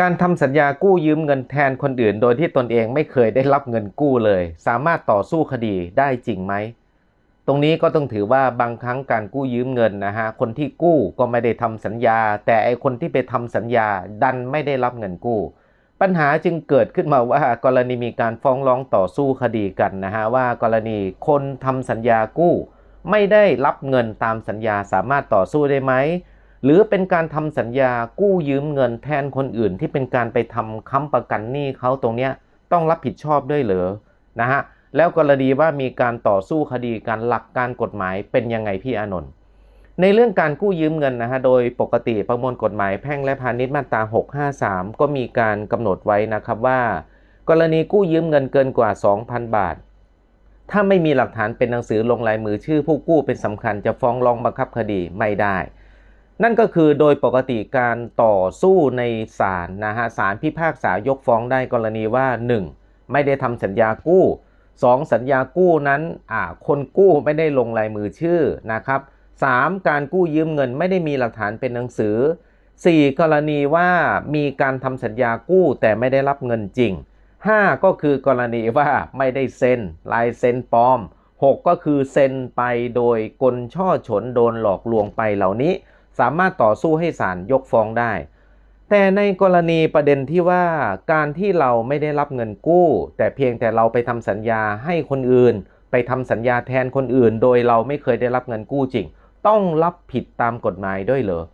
การทำสัญญากู้ยืมเงินแทนคนอื่น โดยที่ตนเองไม่เคยได้รับเงินกู้เลย สามารถต่อสู้คดีได้จริงไหม ตรงนี้ก็ต้องถือว่าบางครั้งการกู้ยืมเงินนะฮะ คนที่กู้ก็ไม่ได้ทำสัญญา แต่ไอคนที่ไปทำสัญญาดันไม่ได้รับเงินกู้ ปัญหาจึงเกิดขึ้นมาว่ากรณีมีการฟ้องร้องต่อสู้คดีกันนะฮะว่ากรณีคนทำสัญญากู้ ไม่ได้รับเงินตามสัญญาสามารถต่อสู้ได้ไหม หรือเป็นการทำสัญญากู้ยืมเงินแทนคนอื่น ที่เป็นการไปทำค้ำประกันหนี้เขาตรงเนี้ยต้องรับผิดชอบด้วยเหรอนะฮะแล้วกรณีว่ามีการต่อสู้คดีการหลักการกฎหมายเป็นยังไงพี่อานนท์ในเรื่องการกู้ยืมเงินนะฮะโดยปกติประมวลกฎหมายแพ่งและพาณิชย์มาตรา 653 ก็มีการกำหนดไว้นะครับว่า กรณีกู้ยืมเงินเกินกว่า 2,000 บาท ถ้าไม่มีหลักฐานเป็นหนังสือลงลายมือชื่อผู้กู้เป็นสำคัญจะฟ้องร้องบังคับคดีไม่ได้ นั่นก็คือโดยปกติการต่อสู้ในศาลนะฮะศาลพิพากษายกฟ้องได้กรณีว่า 1. ไม่ได้ทำสัญญากู้ 2. สัญญากู้นั้นคนกู้ไม่ได้ลงลายมือชื่อนะครับ 3. การกู้ยืมเงินไม่ได้มีหลักฐานเป็นหนังสือ 4. กรณีว่ามีการทำสัญญากู้แต่ไม่ได้รับเงินจริง 5. ก็คือกรณีว่าไม่ได้เซ็นลายเซ็นปลอม 6. ก็คือเซ็นไปโดยกลช่อฉนโดนหลอกลวงไปเหล่านี้ สามารถต่อสู้ให้ศาลยกฟ้องได้ แต่ในกรณีประเด็นที่ว่าการที่เราไม่ได้รับเงินกู้ แต่เพียงแต่เราไปทำสัญญาให้คนอื่น ไปทำสัญญาแทนคนอื่น โดยเราไม่เคยได้รับเงินกู้จริง ต้องรับผิดตามกฎหมายด้วยเหรอ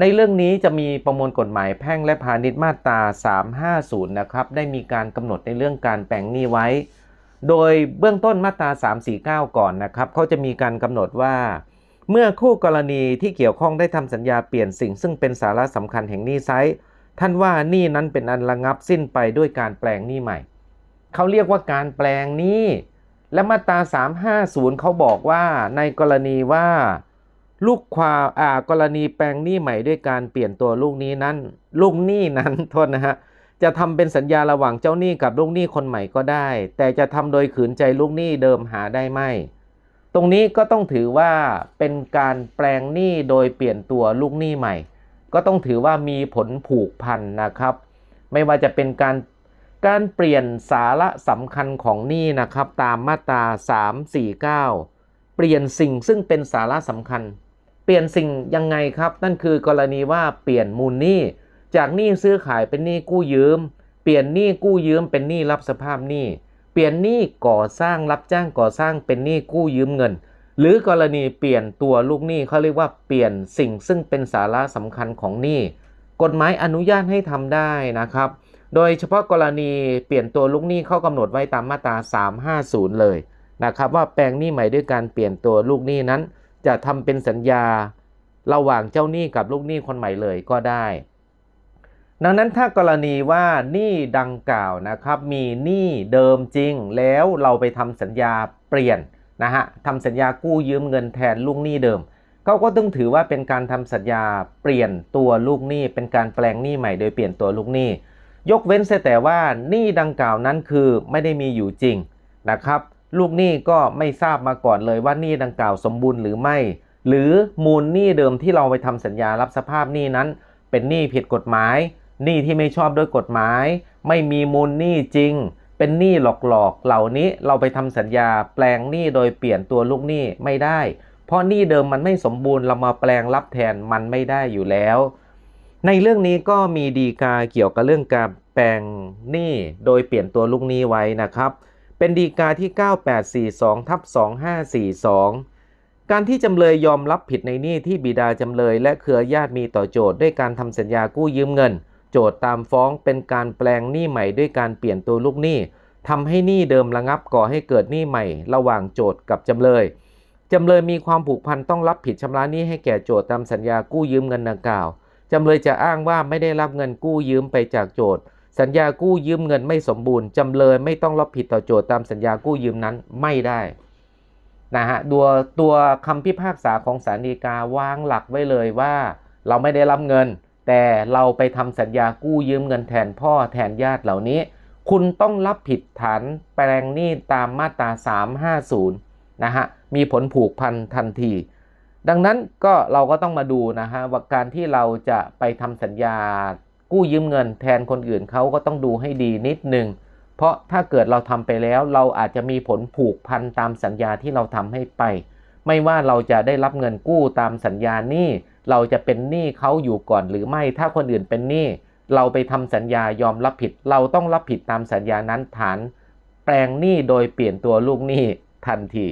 ในเรื่องนี้จะมีประมวลกฎหมายแพ่งและพาณิชย์มาตรา 350 นะครับ ได้มีการกำหนดในเรื่องการแปลงหนี้ไว้ โดยเบื้องต้นมาตรา 349 ก่อนนะครับ เขาจะมีการกำหนดว่า เมื่อคู่กรณีที่เกี่ยวข้องได้ทำสัญญาเปลี่ยนสิ่งซึ่งเป็นสาระสำคัญแห่งหนี้ไซต์ท่านว่าหนี้นั้นเป็นอันระงับสิ้นไปด้วยการแปลงหนี้ใหม่ เขาเรียกว่าการแปลงหนี้ และมาตรา 350 เขาบอกว่าในกรณีว่าลูกความอ่ากรณีแปลงหนี้ใหม่ด้วยการเปลี่ยนตัวลูกนี้นั้น ลูกหนี้นั้นโทษนะฮะจะทำเป็นสัญญาระหว่างเจ้าหนี้กับลูกหนี้คนใหม่ก็ได้ แต่จะทำโดยขืนใจลูกหนี้เดิมหาได้ไหม ตรงนี้ก็ต้องถือว่าเป็นการแปลงหนี้โดยเปลี่ยนตัวลูกหนี้ใหม่ ก็ต้องถือว่ามีผลผูกพันนะครับ ไม่ว่าจะเป็นการการเปลี่ยนสาระสำคัญของหนี้นะครับตามมาตรา 349 เปลี่ยนสิ่งซึ่งเป็นสาระสำคัญ เปลี่ยนสิ่งยังไงครับ นั่นคือกรณีว่าเปลี่ยนมูลหนี้จากหนี้ซื้อขายเป็นหนี้กู้ยืม เปลี่ยนหนี้กู้ยืมเป็นหนี้รับสภาพหนี้ เปลี่ยนหนี้ก่อสร้างรับจ้างก่อสร้างเป็นหนี้กู้ยืมเงิน หรือกรณีเปลี่ยนตัวลูกหนี้เขาเรียกว่าเปลี่ยนสิ่งซึ่งเป็นสาระสำคัญของหนี้กฎหมายอนุญาตให้ทำได้นะครับ โดยเฉพาะกรณีเปลี่ยนตัวลูกหนี้เข้ากำหนดไว้ตามมาตรา 350 เลยนะครับว่าแปลงหนี้ใหม่ด้วยการเปลี่ยนตัวลูกหนี้นั้น จะทำเป็นสัญญาระหว่างเจ้าหนี้กับลูกหนี้คนใหม่เลยก็ได้ ดังนั้นถ้ากรณีว่าหนี้ดังกล่าวนะครับมีหนี้เดิมจริงแล้วเราไปทำสัญญาเปลี่ยนนะฮะทำสัญญากู้ยืมเงินแทนลูกหนี้เดิมเขาก็ต้องถือว่าเป็นการทำสัญญาเปลี่ยนตัวลูกหนี้ เป็นการแปลงหนี้ใหม่โดยเปลี่ยนตัวลูกหนี้ ยกเว้นแต่ว่าหนี้ดังกล่าวนั้นคือไม่ได้มีอยู่จริงนะครับ ลูกหนี้ก็ไม่ทราบมาก่อนเลยว่าหนี้ดังกล่าวสมบูรณ์หรือไม่ หรือมูลหนี้เดิมที่เราไปทำสัญญารับสภาพหนี้นั้น เป็นหนี้ผิดกฎหมาย หนี้ที่ไม่ชอบด้วยกฎหมาย ไม่มีมูลหนี้จริง เป็นหนี้หลอกๆ เหล่านี้เราไปทำสัญญาแปลงหนี้โดยเปลี่ยนตัวลูกหนี้ไม่ได้ เพราะหนี้เดิมมันไม่สมบูรณ์เรามาแปลงรับแทนมันไม่ได้อยู่แล้ว ในเรื่องนี้ก็มีดีกาเกี่ยวกับเรื่องการแปลงหนี้โดยเปลี่ยนตัวลูกหนี้ไว้นะครับ เป็นดีกาที่ 9842ทับ2542การที่จำเลยยอมรับผิดในหนี้ที่บิดาจำเลยและเครือญาติมีต่อโจทย์ด้วยการทำสัญญากู้ยืมเงิน จทย์ตามฟ้องเป็นการแปลงหนี้ใหม่ด้วยการเปลี่ยนตัวลูกหนี้ทำให้หนี้เดิมระงับก่อให้เกิดหนี้ใหม่ ระหว่างโจทย์กับจำเลยจำเลยมีความผูกพันต้องรับผิดชำระหนี้ให้แก่โจทย์ตามสัญญากู้ยืมเงินดังกล่าวจำเลยจะอ้างว่าไม่ได้รับเงินกู้ยืมไปจากโจทย์ สัญญากู้ยืมเงินไม่สมบูรณ์จำเลยไม่ต้องรับผิดต่อโจทย์ตามสัญญากู้ยืมนั้นไม่ได้นะฮะตัวตัวคำพิพากษาของศาลฎีกาวางหลักไว้เลยว่า เราไม่ได้รับเงิน แต่เราไปทำสัญญากู้ยืมเงินแทนพ่อแทนญาติเหล่านี้ คุณต้องรับผิดฐานแปลงหนี้ตามมาตรา 350 นะฮะ มีผลผูกพันทันที ดังนั้นก็เราก็ต้องมาดูนะฮะว่าการที่เราจะไปทำสัญญากู้ยืมเงินแทนคนอื่นเขาก็ต้องดูให้ดีนิดนึง เพราะถ้าเกิดเราทำไปแล้วเราอาจจะมีผลผูกพันตามสัญญาที่เราทำให้ไป ไม่ว่าเราจะได้รับเงินกู้ตามสัญญานี้ เราจะเป็นหนี้เขาอยู่ก่อนหรือไม่ถ้าคนอื่นเป็นหนี้เราไปทำสัญญายอมรับผิด เราต้องรับผิดตามสัญญานั้นฐาน แปลงหนี้โดยเปลี่ยนตัวลูกหนี้ทันที